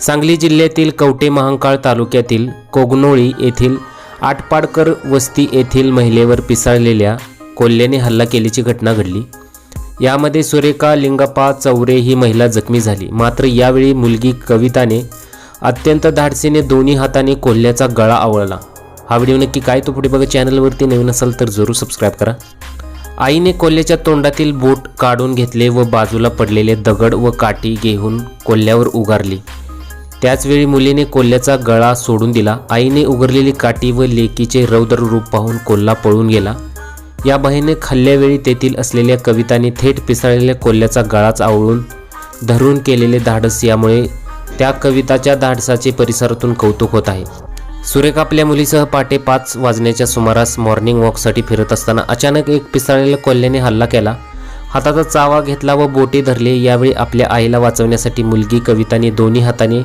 सांगली जिल्ह्यातील कवटे महांकाळ तालुक्यातील कोगनोळी येथील आटपाडकर वस्ती येथील महिलेवर पिसाळलेल्या कोल्ह्याने हल्ला केल्याची घटना घडली. यामध्ये सुरेखा लिंगप्पा चौरे ही महिला जखमी झाली. मात्र यावेळी मुलगी कविताने अत्यंत धाडसीने दोन्ही हाताने कोल्ह्याचा गळा आवळला. हा व्हिडिओ नक्की काय तो पुढे बघा चॅनलवरती नवीन असाल तर जरूर सबस्क्राईब करा. आईने कोल्ह्याच्या तोंडातील बोट काढून घेतले व बाजूला पडलेले दगड व काठी घेऊन कोल्ह्यावर उगारली. त्याचवेळी मुलीने कोल्ह्याचा गळा सोडून दिला. आईने उघडलेली काठी व लेकीचे रौद्र रूप पाहून कोल्हा पळून गेला. या बहिणी खाल्ल्यावेळी तेथील असलेल्या कविताने थेट पिसाळलेल्या कोल्ह्याचा गळाच आवळून धरून केलेले धाडस यामुळे त्या कविताच्या धाडसाचे परिसरातून कौतुक होत आहे. सुरेख आपल्या मुलीसह पहाटे पाच वाजण्याच्या सुमारास मॉर्निंग वॉकसाठी फिरत असताना अचानक एक पिसाळलेल्या कोल्ह्याने हल्ला केला. हाताचा चावा घेतला व बोटे धरले. यावेळी आपल्या आईला वाचवण्यासाठी मुलगी कविताने दोन्ही हाताने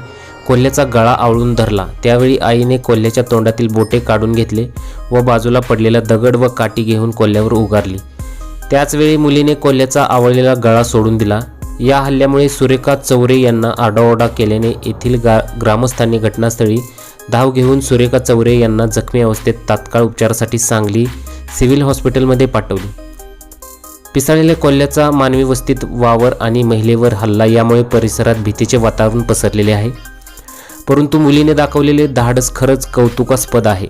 कोल्ह्याचा गळा आवळून धरला. त्यावेळी आईने कोल्ह्याच्या तोंडातील बोटे काढून घेतले व बाजूला पडलेला दगड व काठी घेऊन कोल्ह्यावर उगारली त्याचवेळी मुलीने कोल्ह्याचा आवळलेला गळा सोडून दिला. या हल्ल्यामुळे सुरेखा चौरे यांना आडाओरडा केल्याने येथील गा ग्रामस्थांनी घटनास्थळी धाव घेऊन सुरेखा चौरे यांना जखमी अवस्थेत तात्काळ उपचारासाठी सांगली सिव्हिल हॉस्पिटलमध्ये पाठवले. पिसाळलेल्या कोल्ह्याचा मानवी वस्तीत वावर आणि महिलेवर हल्ला यामुळे परिसरात भीतीचे वातावरण पसरलेले आहे. परंतु मुलीने दाखवलेले धाडस खरंच कौतुकास्पद आहे.